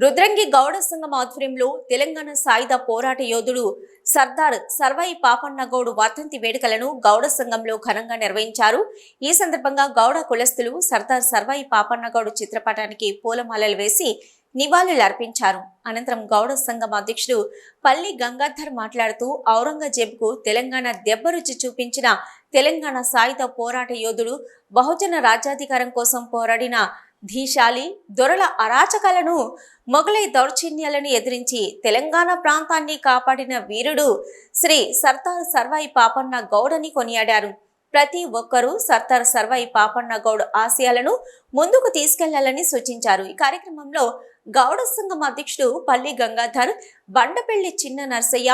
రుద్రంగి గౌడ సంఘం ఆధ్వర్యంలో తెలంగాణ సాయుధ పోరాట యోధుడు సర్దార్ సర్వాయి పాపన్నగౌడు వర్ధంతి వేడుకలను గౌడ సంఘంలో ఘనంగా నిర్వహించారు. ఈ సందర్భంగా గౌడ కులస్తులు సర్దార్ సర్వాయి పాపన్నగౌడు చిత్రపటానికి పూలమాలలు వేసి నివాళులు అర్పించారు. అనంతరం గౌడ సంఘం అధ్యక్షుడు పల్లి గంగాధర్ మాట్లాడుతూ ఔరంగజేబ్కు తెలంగాణ దెబ్బరుచి చూపించిన తెలంగాణ సాయుధ పోరాట యోధుడు బహుజన రాజ్యాధికారం కోసం పోరాడిన ధీశాలి దొరల అరాచకాలను మొఘలై దౌర్జన్యాలను ఎదిరించి తెలంగాణ ప్రాంతాన్ని కాపాడిన వీరుడు శ్రీ సర్దార్ సర్వాయి పాపన్న గౌడని కొనియాడారు. ప్రతి ఒక్కరూ సర్దార్ సర్వాయి పాపన్న గౌడ్ ఆశయాలను ముందుకు తీసుకెళ్ళాలని సూచించారు. ఈ కార్యక్రమంలో గౌడ సంఘం అధ్యక్షుడు పల్లి గంగాధర్ బండపల్లి చిన్న నర్సయ్య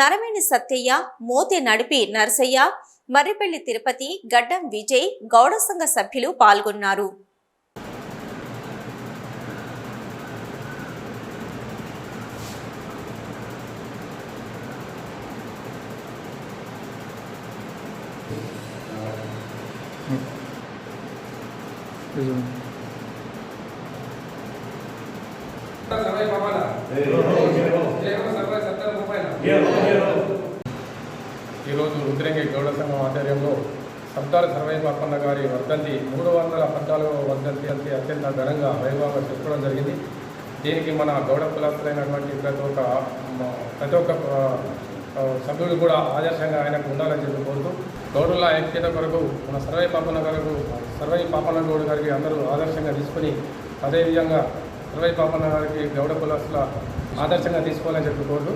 నరమేణి సత్యయ్య మోతి నడిపి నర్సయ్య మర్రిపల్లి తిరుపతి గడ్డం విజయ్ గౌడ సంఘ సభ్యులు పాల్గొన్నారు. సర్వే పాపాల ఈరోజు రుద్రంగి గౌడ సంఘం ఆధ్వర్యంలో సర్దార్ సర్వై పాపన్న గారి వర్ధంతి మూడు వందల పద్నాలుగవ వర్ధంతి అంతే అత్యంత ఘనంగా వైభవంగా చేసుకోవడం జరిగింది. దీనికి మన గౌడ కులస్తులైనటువంటి ప్రతి ఒక్క ప్రతి ఒక్క సభ్యుడు కూడా ఆదర్శంగా ఆయనకు ఉండాలని చెప్పి కోరుతూ గౌరవుల ఐక్యత కొరకు మన సర్వై పాపన్న గారు సర్వై పాపన గౌడ్ గారికి అందరూ ఆదర్శంగా తీసుకొని అదేవిధంగా సర్వై పాపన్న గారికి గౌడ కులాసుల ఆదర్శంగా తీసుకోవాలని చెప్పి కోరుతూ